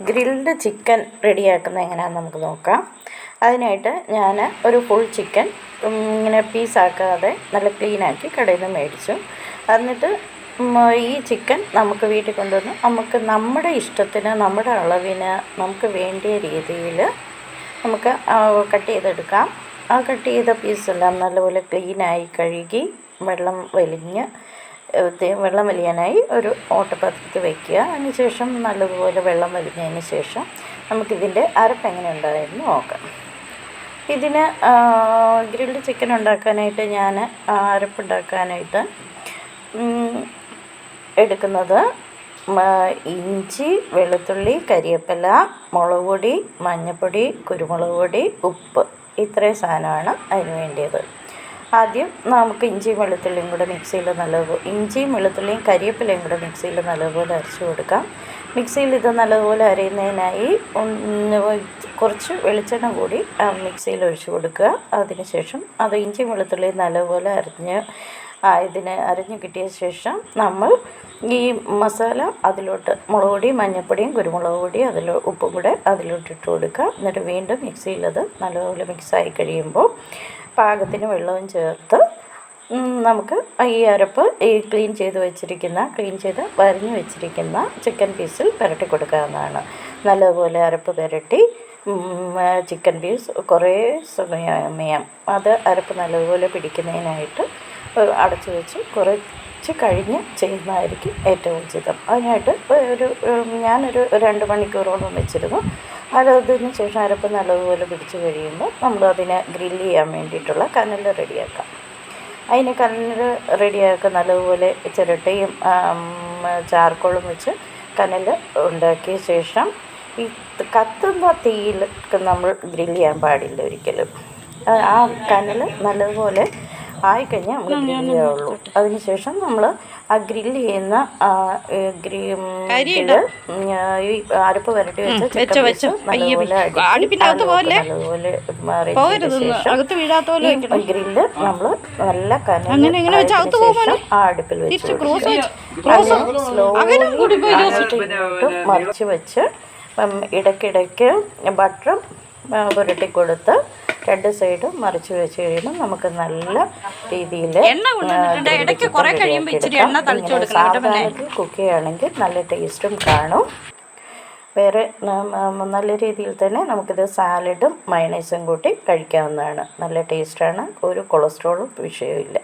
Grilled chicken റെഡിയാക്കുന്നത് എങ്ങനെയാണെന്ന് നമുക്ക് നോക്കാം. അതിനായിട്ട് ഞാൻ ഒരു ഫുൾ ചിക്കൻ ഇങ്ങനെ പീസാക്കാതെ നല്ല ക്ലീനാക്കി കടയിൽ നിന്ന് മേടിച്ചു. എന്നിട്ട് ഈ ചിക്കൻ നമുക്ക് വീട്ടിൽ കൊണ്ടുവന്ന് നമുക്ക് നമ്മുടെ ഇഷ്ടത്തിന് നമ്മുടെ അളവിന് നമുക്ക് വേണ്ടിയ രീതിയിൽ നമുക്ക് കട്ട് ചെയ്തെടുക്കാം. ആ കട്ട് ചെയ്ത പീസെല്ലാം നല്ലപോലെ ക്ലീനായി കഴുകി വെള്ളം വലിഞ്ഞ് വെള്ളം വലിയാനായി ഒരു ഓട്ടപാത്രത്തിൽ വയ്ക്കുക അതിന് ശേഷം നല്ലതുപോലെ വെള്ളം വലിഞ്ഞതിന് ശേഷം നമുക്കിതിന്റെ അരപ്പ് എങ്ങനെ ഉണ്ടായിരുന്നു നോക്കാം. ഇതിന് ഗ്രിൽഡ് ചിക്കൻ ഉണ്ടാക്കാനായിട്ട് ഞാൻ അരപ്പുണ്ടാക്കാനായിട്ട് എടുക്കുന്നത് ഇഞ്ചി വെളുത്തുള്ളി കരിവേപ്പില മുളക് പൊടി മഞ്ഞൾപ്പൊടി കുരുമുളക് പൊടി ഉപ്പ്. ഇത്രയും സാധനമാണ് അതിന് വേണ്ടിയത്. ആദ്യം നമുക്ക് ഇഞ്ചിയും വെളുത്തുള്ളിയും കൂടെ മിക്സിയിൽ നല്ലതുപോലെ ഇഞ്ചിയും വെളുത്തുള്ളിയും കരിവേപ്പിലയും കൂടെ മിക്സിയിൽ നല്ലതുപോലെ അരച്ചു കൊടുക്കാം. മിക്സിയിൽ ഇത് നല്ലതുപോലെ അരയുന്നതിനായി കുറച്ച് വെളിച്ചെണ്ണ കൂടി മിക്സിയിൽ ഒഴിച്ചു കൊടുക്കുക. അതിനുശേഷം അത് ഇഞ്ചിയും വെളുത്തുള്ളിയും നല്ലതുപോലെ അരിഞ്ഞ് ഇതിന് അരിഞ്ഞ് കിട്ടിയ ശേഷം നമ്മൾ ഈ മസാല അതിലോട്ട് മുളക് പൊടിയും മഞ്ഞൾപ്പൊടിയും കുരുമുളക് പൊടിയും അതിൽ ഉപ്പും കൂടെ അതിലോട്ട് ഇട്ട് കൊടുക്കുക. എന്നിട്ട് വീണ്ടും മിക്സിയിലത് നല്ലപോലെ മിക്സായി കഴിയുമ്പോൾ പാകത്തിന് വെള്ളവും ചേർത്ത് നമുക്ക് ഈ അരപ്പ് ഈ ക്ലീൻ ചെയ്ത് വെച്ചിരിക്കുന്ന ക്ലീൻ ചെയ്ത് വരഞ്ഞ് വെച്ചിരിക്കുന്ന ചിക്കൻ പീസിൽ പുരട്ടി കൊടുക്കാവുന്നതാണ്. നല്ലതുപോലെ അരപ്പ് പുരട്ടി ചിക്കൻ പീസ് കുറേ സമയം അത് അരപ്പ് നല്ലതുപോലെ പിടിക്കുന്നതിനായിട്ട് അടച്ചു വെച്ച് കുറച്ച് കഴിഞ്ഞ് ചെയ്യുന്നതായിരിക്കും ഏറ്റവും ഉചിതം. അതിനായിട്ട് ഒരു ഞാനൊരു രണ്ട് മണിക്കൂറോളം വെച്ചിരുന്നു. അതിന് ശേഷം അരപ്പ് നല്ലതുപോലെ പിടിച്ച് കഴിയുമ്പോൾ നമ്മൾ അതിനെ ഗ്രില്ല് ചെയ്യാൻ വേണ്ടിയിട്ടുള്ള കനൽ റെഡിയാക്കാം. അതിന് കനൽ റെഡിയാക്കുക നല്ലതുപോലെ ചിരട്ടയും ചാർക്കോളും വെച്ച് കനൽ ഉണ്ടാക്കിയ ശേഷം ഈ കത്തുന്ന തീയിലൊക്കെ നമ്മൾ ഗ്രില്ല് ചെയ്യാൻ പാടില്ല ഒരിക്കലും. ആ കനൽ നല്ലതുപോലെ ആയിക്കഴിഞ്ഞാൽ നമ്മൾ ഗ്രില്ല് ചെയ്യുള്ളൂ അതിനുശേഷം നമ്മൾ ആ ഗ്രില്ല് ചെയ്യുന്ന ഈ അരപ്പ് വരട്ടി വെച്ച വെച്ച് നല്ലപോലെ ഗ്രില്ല് നമ്മൾ നല്ല കനൽ ആ അടുപ്പിൽ വെച്ച് സ്ലോലി മറിച്ച് വെച്ച് ഇടയ്ക്കിടയ്ക്ക് ബട്ടറും പുരട്ടി കൊടുത്ത് രണ്ട് സൈഡും മറിച്ച് വെച്ച് കഴിയുമ്പോൾ നമുക്ക് നല്ല രീതിയിൽ കുക്ക് ചെയ്യുകയാണെങ്കിൽ നല്ല ടേസ്റ്റും കാണും. വേറെ നല്ല രീതിയിൽ തന്നെ നമുക്കിത് സാലഡും മയണൈസും കൂട്ടി കഴിക്കാവുന്നതാണ്. നല്ല ടേസ്റ്റാണ്. ഒരു കൊളസ്ട്രോളും വിഷയമില്ല